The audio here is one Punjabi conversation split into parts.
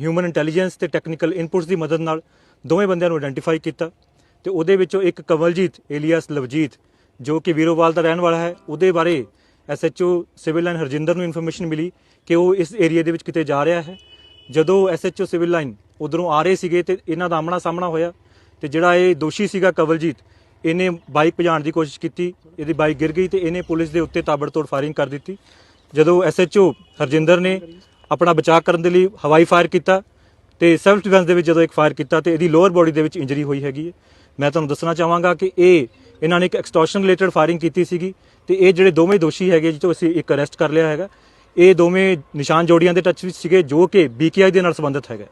ਹਿਊਮਨ ਇੰਟੈਲੀਜੈਂਸ ਤੇ ਟੈਕਨੀਕਲ ਇਨਪੁਟਸ ਦੀ ਮਦਦ ਨਾਲ ਦੋਵੇਂ ਬੰਦਿਆਂ ਨੂੰ ਆਇਡੈਂਟੀਫਾਈ ਕੀਤਾ ਤੇ ਉਹਦੇ ਵਿੱਚੋਂ ਇੱਕ ਕਵਲਜੀਤ ਏਲੀਅਸ ਲਵਜੀਤ, ਜੋ ਕਿ ਵੀਰੋਵਾਲ ਦਾ ਰਹਿਣ ਵਾਲਾ ਹੈ, ਉਹਦੇ ਬਾਰੇ ਐਸਐਚਓ ਸਿਵਲ ਲਾਈਨ ਹਰਜਿੰਦਰ ਨੂੰ ਇਨਫੋਰਮੇਸ਼ਨ ਮਿਲੀ ਕਿ ਉਹ ਇਸ ਏਰੀਆ ਦੇ ਵਿੱਚ ਕਿਤੇ ਜਾ ਰਿਹਾ ਹੈ। ਜਦੋਂ ਐਸਐਚਓ ਸਿਵਲ ਲਾਈਨ ਉਧਰੋਂ ਆ ਰਹੇ ਸੀਗੇ ਤੇ ਇਹਨਾਂ ਦਾ ਆਮਣਾ ਸਾਹਮਣਾ ਹੋਇਆ ਤੇ ਜਿਹੜਾ ਇਹ ਦੋਸ਼ੀ ਸੀਗਾ ਕਵਲਜੀਤ, ਇਹਨੇ ਬਾਈਕ ਭਜਾਉਣ ਦੀ ਕੋਸ਼ਿਸ਼ ਕੀਤੀ, ਇਹਦੀ ਬਾਈਕ ਗਿਰ ਗਈ ਤੇ ਇਹਨੇ ਪੁਲਿਸ ਦੇ ਉੱਤੇ ਤਾਬੜਤੋੜ ਫਾਇਰਿੰਗ ਕਰ ਦਿੱਤੀ। ਜਦੋਂ ਐਸਐਚਓ ਹਰਜਿੰਦਰ ਨੇ ਆਪਣਾ ਬਚਾਅ ਕਰਨ ਦੇ ਲਈ ਹਵਾਈ ਫਾਇਰ ਕੀਤਾ ਤੇ ਸੈਲਫ ਡਿਫੈਂਸ ਦੇ ਵਿੱਚ ਜਦੋਂ ਇੱਕ ਫਾਇਰ ਕੀਤਾ ਤੇ ਇਹਦੀ ਲੋਅਰ ਬੋਡੀ ਦੇ ਵਿੱਚ ਇੰਜਰੀ ਹੋਈ ਹੈਗੀ ਹੈ। ਮੈਂ ਤੁਹਾਨੂੰ ਦੱਸਣਾ ਚਾਹਾਂਗਾ ਕਿ ਇਹ ਇਹਨਾਂ ਨੇ ਇੱਕ ਐਕਸਟੋਰਸ਼ਨ ਰਿਲੇਟਡ ਫਾਇਰਿੰਗ ਕੀਤੀ ਸੀਗੀ ਤੇ ਇਹ ਜਿਹੜੇ ਦੋਵੇਂ ਦੋਸ਼ੀ ਹੈਗੇ ਜਿਹ ਤੋਂ ਅਸੀਂ ਇੱਕ ਅਰੈਸਟ ਕਰ ਲਿਆ ਹੈਗਾ, ਇਹ ਦੋਵੇਂ ਨਿਸ਼ਾਨ ਜੋੜੀਆਂ ਦੇ ਟੱਚ ਵਿੱਚ ਸੀਗੇ ਜੋ ਕਿ ਬੀਕੇਆਈ ਦੇ ਨਾਲ ਸੰਬੰਧਿਤ ਹੈਗਾ।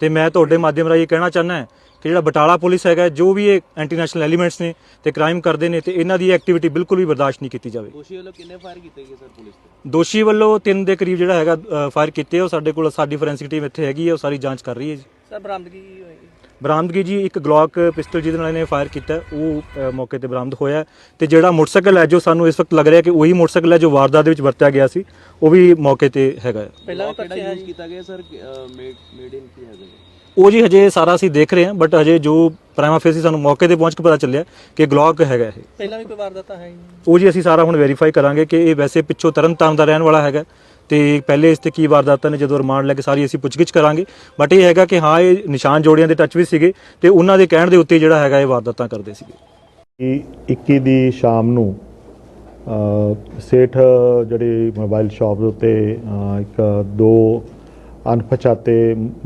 ਤੇ ਮੈਂ ਤੁਹਾਡੇ ਮਾਧਿਅਮ ਰਾਹੀਂ ਇਹ ਕਹਿਣਾ ਚਾਹੁੰਦਾ ਕਿ ਜਿਹੜਾ ਬਟਾਲਾ ਪੁਲਿਸ ਹੈਗਾ ਜੋ ਵੀ ਇਹ ਐਂਟੀ ਨੈਸ਼ਨਲ ਐਲੀਮੈਂਟਸ ਨੇ ਤੇ ਕ੍ਰਾਈਮ ਕਰਦੇ ਨੇ ਤੇ ਇਹਨਾਂ ਦੀ ਐਕਟੀਵਿਟੀ ਬਿਲਕੁਲ ਵੀ ਬਰਦਾਸ਼ਤ ਨਹੀਂ ਕੀਤੀ ਜਾਵੇ। ਦੋਸ਼ੀ ਵੱਲੋਂ ਕਿੰਨੇ ਫਾਇਰ ਕੀਤੇ ਗਏ ਸਰ ਪੁਲਿਸ ਤੇ? ਦੋਸ਼ੀ ਵੱਲੋਂ ਤਿੰਨ ਦੇ ਕਰੀਬ ਜਿਹੜਾ ਹੈਗਾ ਫਾਇਰ ਕੀਤੇ ਉਹ ਸਾਡੇ ਕੋਲ ਸਾਡੀ ਫੋਰੈਂਸਿਕ ਟੀਮ ਇੱਥੇ ਹੈਗੀ ਹੈ ਉਹ ਸਾਰੀ ਜਾਂਚ ਕਰ ਰਹੀ ਹੈ ਜੀ। ਸਰ ਬਰਾਮਦਗੀ ਕੀ ਹੋਏਗੀ ਬਰਾਮਦਗੀ ਜੀ ਇੱਕ ਗਲੌਕ ਪਿਸਟਲ ਜਿਹਦੇ ਨਾਲ ਇਹਨੇ ਫਾਇਰ ਕੀਤਾ ਉਹ ਮੌਕੇ ਤੇ ਬਰਾਮਦ ਹੋਇਆ। ਤੇ ਜਿਹੜਾ ਮੋਟਰਸਾਈਕਲ ਹੈ ਜੋ ਸਾਨੂੰ ਇਸ ਵਕਤ ਲੱਗ ਰਿਹਾ ਕਿ ਉਹੀ ਮੋਟਰਸਾਈਕਲ ਹੈ ਜੋ ਵਾਰਦਾਤ ਦੇ ਵਿੱਚ ਵਰਤਿਆ ਗਿਆ ਸੀ ਉਹ ਵੀ ਮੌਕੇ ਤੇ ਹੈਗਾ ਹੈ। ਪਹਿਲਾਂ ਕਿਹੜਾ ਯੂਜ਼ ਕੀਤਾ ਗਿਆ ਸਰ? ਮੇਡ ਮੇਡ ਇਨ ਕੀ ਹੈਗਾ ਉਹ ਜੀ ਹਜੇ ਸਾਰਾ ਅਸੀਂ ਦੇਖ ਰਹੇ ਹਾਂ ਬਟ ਹਜੇ ਜੋ ਪ੍ਰਾਈਮਾ ਫੇਸੀ ਸਾਨੂੰ ਮੌਕੇ ਤੇ ਪਹੁੰਚ ਕੇ ਪਤਾ ਚੱਲਿਆ ਕਿ ਗਲੌਕ ਹੈਗਾ ਇਹ। ਪਹਿਲਾਂ ਵੀ ਕੋਈ ਵਾਰਦਾਤਾਂ ਹੈ ਉਹ ਜੀ ਅਸੀਂ ਸਾਰਾ ਹੁਣ ਵੈਰੀਫਾਈ ਕਰਾਂਗੇ ਕਿ ਇਹ ਵੈਸੇ ਪਿੱਛੋਂ ਤਰਨਤਾਰਨ ਦਾ ਰਹਿਣ ਵਾਲਾ ਹੈਗਾ। ਤੇ ਪਹਿਲੇ ਇਸ ਤੇ ਕੀ ਵਾਰਦਾਤਾਂ ਨੇ ਜਦੋਂ ਰਿਮਾਂਡ ਲੈ ਕੇ ਸਾਰੀ ਅਸੀਂ ਪੁੱਛਗਿੱਛ ਕਰਾਂਗੇ। ਬਟ ਇਹ ਹੈਗਾ ਕਿ ਹਾਂ ਇਹ ਨਿਸ਼ਾਨ ਜੋੜੀਆਂ ਦੇ ਟੱਚ ਵੀ ਸੀਗੇ ਤੇ ਉਹਨਾਂ ਦੇ ਕਹਿਣ ਦੇ ਉੱਤੇ ਜਿਹੜਾ ਹੈਗਾ ਇਹ ਵਾਰਦਾਤਾਂ ਕਰਦੇ ਸੀਗੇ। ਕਿ 21 ਦੀ ਸ਼ਾਮ ਨੂੰ ਸੇਠ ਜਿਹੜੀ ਮੋਬਾਈਲ ਸ਼ਾਪ ਦੇ ਉੱਤੇ ਇੱਕ ਦੋ ਅਣਪਛਾਤੇ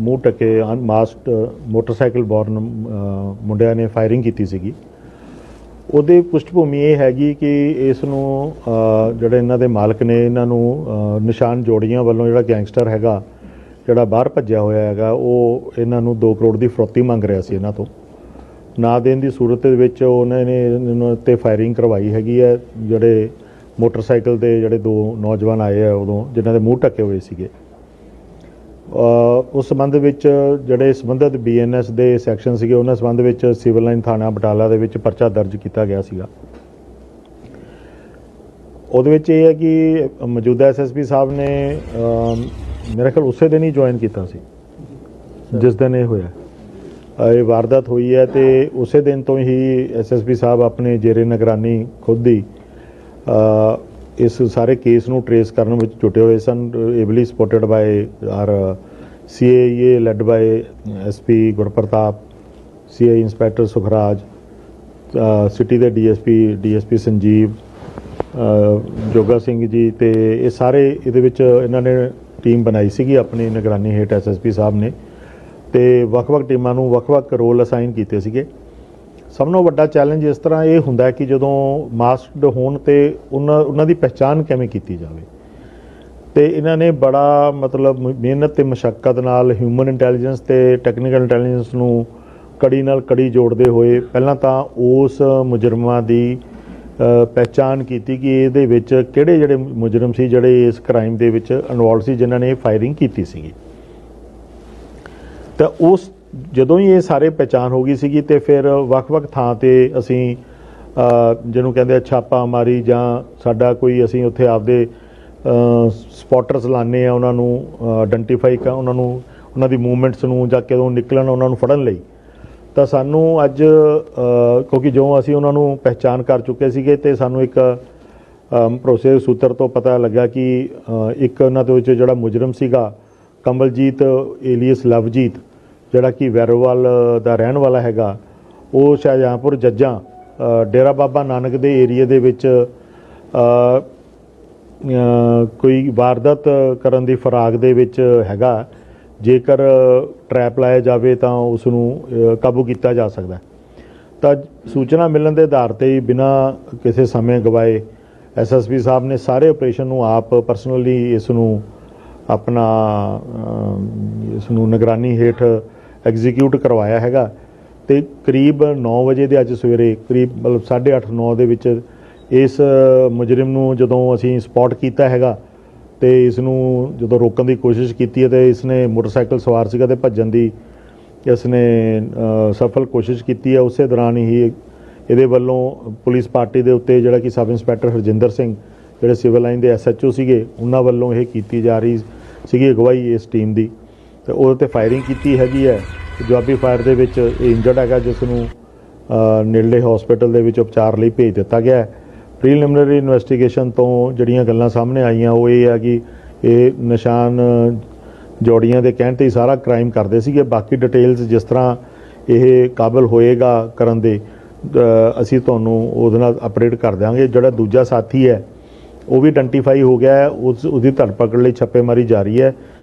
ਮੂੰਹ ਟਕੇ ਅਨਮਾਸਕਡ ਮੋਟਰਸਾਈਕਲ ਬੋਰਨ ਮੁੰਡਿਆਂ ਨੇ ਫਾਇਰਿੰਗ ਕੀਤੀ ਸੀਗੀ। ਉਹਦੇ ਪੁਸ਼ਟਭੂਮੀ ਇਹ ਹੈਗੀ ਕਿ ਇਸ ਨੂੰ ਜਿਹੜੇ ਇਹਨਾਂ ਦੇ ਮਾਲਕ ਨੇ, ਇਹਨਾਂ ਨੂੰ ਨਿਸ਼ਾਨ ਜੋੜੀਆਂ ਵੱਲੋਂ ਜਿਹੜਾ ਗੈਂਗਸਟਰ ਹੈਗਾ, ਜਿਹੜਾ ਬਾਹਰ ਭੱਜਿਆ ਹੋਇਆ ਹੈਗਾ, ਉਹ ਇਹਨਾਂ ਨੂੰ 2 ਕਰੋੜ ਦੀ ਫਰੋਤੀ ਮੰਗ ਰਿਹਾ ਸੀ ਇਹਨਾਂ ਤੋਂ। ਨਾ ਦੇਣ ਦੀ ਸੂਰਤ ਦੇ ਵਿੱਚ ਉਹਨਾਂ ਨੇ ਇਹਨਾਂ ਤੇ ਫਾਇਰਿੰਗ ਕਰਵਾਈ ਹੈਗੀ ਹੈ, ਜਿਹੜੇ ਮੋਟਰਸਾਈਕਲ ਤੇ ਜਿਹੜੇ ਦੋ ਨੌਜਵਾਨ ਆਏ ਆ ਉਦੋਂ, ਜਿਨ੍ਹਾਂ ਦੇ ਮੂੰਹ ਢੱਕੇ ਹੋਏ ਸੀਗੇ। ਉਸ ਸੰਬੰਧ ਵਿੱਚ ਜਿਹੜੇ ਸੰਬੰਧਿਤ ਬੀਐਨਐਸ ਦੇ ਸੈਕਸ਼ਨ ਸੀਗੇ ਉਹਨਾਂ ਸੰਬੰਧ ਵਿੱਚ ਸਿਵਲ ਲਾਈਨ ਥਾਣਾ ਬਟਾਲਾ ਦੇ ਵਿੱਚ ਪਰਚਾ ਦਰਜ ਕੀਤਾ ਗਿਆ ਸੀਗਾ। ਉਹਦੇ ਵਿੱਚ ਇਹ ਹੈ ਕਿ ਮੌਜੂਦਾ ਐਸਐਸਪੀ ਸਾਹਿਬ ਨੇ ਅਮ, ਮੇਰੇ ਖਿਆਲ ਉਸੇ ਦਿਨ ਹੀ ਜੁਆਇਨ ਕੀਤਾ ਸੀ ਜਿਸ ਦਿਨ ਇਹ ਹੋਇਆ। ਇਹ ਵਾਰਦਾਤ ਹੋਈ ਹੈ ਤੇ ਉਸੇ ਦਿਨ ਤੋਂ ਹੀ ਐਸਐਸਪੀ ਸਾਹਿਬ ਆਪਣੇ ਜੇਰੇ ਨਿਗਰਾਨੀ ਖੁਦ ਹੀ ਇਸ ਸਾਰੇ ਕੇਸ ਨੂੰ ਟਰੇਸ ਕਰਨ ਵਿੱਚ ਜੁਟੇ ਹੋਏ ਸਨ। Ably supported by R CAA led by SP Gurpartap CI inspector Sukhraj city ਦੇ ਡੀਐਸਪੀ ਡੀਐਸਪੀ ਸੰਜੀਵ ਜੋਗਾ ਸਿੰਘ ਜੀ ਤੇ ਇਹ ਸਾਰੇ ਇਹਦੇ ਵਿੱਚ ਇਹਨਾਂ ਨੇ ਟੀਮ ਬਣਾਈ ਸੀਗੀ ਆਪਣੀ ਨਿਗਰਾਨੀ ਹੇਠ ਐਸਐਸਪੀ ਸਾਹਿਬ ਨੇ। ਤੇ ਵੱਖ-ਵੱਖ ਟੀਮਾਂ ਨੂੰ ਵੱਖ-ਵੱਖ ਰੋਲ ਅਸਾਈਨ ਕੀਤੇ ਸੀਗੇ। ਸਭ ਤੋਂ ਵੱਡਾ ਚੈਲੰਜ ਇਸ ਤਰ੍ਹਾਂ ਇਹ ਹੁੰਦਾ ਕਿ ਜਦੋਂ ਮਾਸਕਡ ਹੋਣ ਤੇ ਉਹਨਾਂ ਉਹਨਾਂ ਦੀ ਪਛਾਣ ਕਿਵੇਂ ਕੀਤੀ ਜਾਵੇ। ਤੇ ਇਹਨਾਂ ਨੇ ਬੜਾ ਮਤਲਬ ਮਿਹਨਤ ਤੇ ਮਸ਼ੱਕਤ ਨਾਲ ਹਿਊਮਨ ਇੰਟੈਲੀਜੈਂਸ ਤੇ ਟੈਕਨੀਕਲ ਇੰਟੈਲੀਜੈਂਸ ਨੂੰ ਕੜੀ ਨਾਲ ਕੜੀ ਜੋੜਦੇ ਹੋਏ ਪਹਿਲਾਂ ਤਾਂ ਉਸ ਮੁਜਰਮਾਂ ਦੀ ਅ, ਪਹਿਚਾਣ ਕੀਤੀ ਕਿ ਇਹਦੇ ਵਿੱਚ ਕਿਹੜੇ ਜਿਹੜੇ ਮੁਜਰਮ ਸੀ ਜਿਹੜੇ ਇਸ ਕ੍ਰਾਈਮ ਦੇ ਵਿੱਚ ਇਨਵੋਲਵ ਸੀ ਜਿਨ੍ਹਾਂ ਨੇ ਫਾਇਰਿੰਗ ਕੀਤੀ ਸੀਗੀ। ਤਾਂ ਉਸ ਜਦੋਂ ਹੀ ਇਹ ਸਾਰੇ ਪਹਿਚਾਨ ਹੋ ਗਈ ਸੀਗੀ ਤੇ ਫਿਰ ਵੱਖ-ਵੱਖ ਥਾਂ ਤੇ ਅਸੀਂ ਜਿਹਨੂੰ ਕਹਿੰਦੇ ਆ ਛਾਪਾ ਮਾਰੀ ਜਾਂ ਸਾਡਾ ਕੋਈ ਅਸੀਂ ਉੱਥੇ ਆਪਦੇ ਸਪੌਟਰਸ ਲਾਣੇ ਆ ਉਹਨਾਂ ਨੂੰ ਆਇਡੈਂਟੀਫਾਈ ਕਰ ਉਹਨਾਂ ਨੂੰ, ਉਹਨਾਂ ਦੀ ਮੂਵਮੈਂਟਸ ਨੂੰ ਜਾਂ ਕਦੋਂ ਨਿਕਲਣ ਉਹਨਾਂ ਨੂੰ ਫੜਨ ਲਈ। ਤਾਂ ਸਾਨੂੰ ਅੱਜ ਕਿਉਂਕਿ ਜੋ ਅਸੀਂ ਉਹਨਾਂ ਨੂੰ ਪਹਿਚਾਨ ਕਰ ਚੁੱਕੇ ਸੀਗੇ ਤੇ ਸਾਨੂੰ ਇੱਕ ਭਰੋਸੇ ਸੂਤਰ ਤੋਂ ਪਤਾ ਲੱਗਾ ਕਿ ਇੱਕ ਉਹਨਾਂ ਦੇ ਵਿੱਚ ਜਿਹੜਾ ਮੁਜਰਮ ਸੀਗਾ ਕਮਲਜੀਤ ਏਲੀਅਸ ਲਵਜੀਤ ਜਿਹੜਾ ਕਿ ਵੈਰੋਵਾਲ ਦਾ ਰਹਿਣ ਵਾਲਾ ਹੈਗਾ, ਉਹ ਸ਼ਾਹਜਹਾਂਪੁਰ ਜੱਜਾਂ ਡੇਰਾ ਬਾਬਾ ਨਾਨਕ ਦੇ ਏਰੀਆ ਦੇ ਵਿੱਚ ਕੋਈ ਵਾਰਦਾਤ ਕਰਨ ਦੀ ਫਰਾਗ ਦੇ ਵਿੱਚ ਹੈਗਾ। ਜੇਕਰ ਟਰੈਪ ਲਾਇਆ ਜਾਵੇ ਤਾਂ ਉਸ ਨੂੰ ਕਾਬੂ ਕੀਤਾ ਜਾ ਸਕਦਾ ਤਾਂ ਸੂਚਨਾ ਮਿਲਣ ਦੇ ਆਧਾਰ ਤੇ ਹੀ ਬਿਨਾ ਕਿਸੇ ਸਮੇਂ ਗਵਾਏ ਐਸਐਸਪੀ ਸਾਹਿਬ ਨੇ ਸਾਰੇ ਆਪਰੇਸ਼ਨ ਨੂੰ ਆਪ ਪਰਸਨਲੀ ਇਸ ਨੂੰ ਆਪਣਾ ਇਸ ਨੂੰ ਨਿਗਰਾਨੀ ਹੇਠ ਐਗਜ਼ੀਕਿਊਟ ਕਰਵਾਇਆ ਹੈਗਾ। ਤੇ ਕਰੀਬ 9 ਵਜੇ ਦੇ ਅੱਜ ਸਵੇਰੇ, ਕਰੀਬ ਮਤਲਬ 8:30 9 ਦੇ ਵਿੱਚ ਇਸ ਮੁਜਰਮ ਨੂੰ ਜਦੋਂ ਅਸੀਂ ਸਪੌਟ ਕੀਤਾ ਹੈਗਾ ਤੇ ਇਸ ਨੂੰ ਜਦੋਂ ਰੋਕਣ ਦੀ ਕੋਸ਼ਿਸ਼ ਕੀਤੀ ਹੈ ਤੇ ਇਸ ਨੇ ਮੋਟਰਸਾਈਕਲ ਸਵਾਰ ਸੀਗਾ ਤੇ ਭੱਜਣ ਦੀ ਇਸ ਨੇ ਸਫਲ ਕੋਸ਼ਿਸ਼ ਕੀਤੀ ਹੈ। ਉਸੇ ਦੌਰਾਨ ਹੀ ਇਹਦੇ ਵੱਲੋਂ ਪੁਲਿਸ ਪਾਰਟੀ ਦੇ ਉੱਤੇ ਜਿਹੜਾ ਕਿ ਸਬ ਇੰਸਪੈਕਟਰ ਹਰਜਿੰਦਰ ਸਿੰਘ, ਜਿਹੜੇ ਸਿਵਲ ਲਾਈਨ ਦੇ ਐਸਐਚਓ ਸੀਗੇ, ਉਹਨਾਂ ਵੱਲੋਂ ਇਹ ਕੀਤੀ ਜਾ ਰਹੀ ਸੀਗੀ ਅਗਵਾਈ ਇਸ ਟੀਮ ਦੀ। ਤੇ ਉਹਦੇ ਤੇ ਫਾਇਰਿੰਗ ਕੀਤੀ ਹੈਗੀ ਹੈ। ਤੇ ਜਵਾਬੀ ਫਾਇਰ ਦੇ ਵਿੱਚ ਇਹ ਇੰਜਰਡ ਹੈਗਾ, ਜਿਸ ਨੂੰ ਨੇੜਲੇ ਹਸਪੀਟਲ ਦੇ ਵਿੱਚ ਉਪਚਾਰ ਲਈ ਭੇਜ ਦਿੱਤਾ ਗਿਆ ਹੈ। ਪ੍ਰੀਲਿਮਿਨਰੀ ਇਨਵੈਸਟੀਗੇਸ਼ਨ ਤੋਂ ਜਿਹੜੀਆਂ ਗੱਲਾਂ ਸਾਹਮਣੇ ਆਈਆਂ, ਉਹ ਇਹ ਹੈ ਕਿ ਇਹ ਨਿਸ਼ਾਨ ਜੋੜੀਆਂ ਦੇ ਕਹਿਣ ਤੇ ਹੀ ਸਾਰਾ ਕ੍ਰਾਈਮ ਕਰਦੇ ਸੀਗੇ। ਬਾਕੀ ਡਿਟੇਲਸ ਜਿਸ ਤਰ੍ਹਾਂ ਇਹ ਕਾਬਲ ਹੋਏਗਾ ਕਰਨ ਦੇ ਅਸੀਂ ਤੁਹਾਨੂੰ ਉਹਦੇ ਨਾਲ ਅਪਡੇਟ ਕਰ ਦਿਆਂਗੇ। ਜਿਹੜਾ ਦੂਜਾ ਸਾਥੀ ਹੈ, ਉਹ ਵੀ ਆਇਡੈਂਟੀਫਾਈ ਹੋ ਗਿਆ ਹੈ। ਉਸ, ਉਹਦੀ ਧਰਪਕੜ ਲਈ ਛਾਪੇਮਾਰੀ ਜਾਰੀ ਹੈ।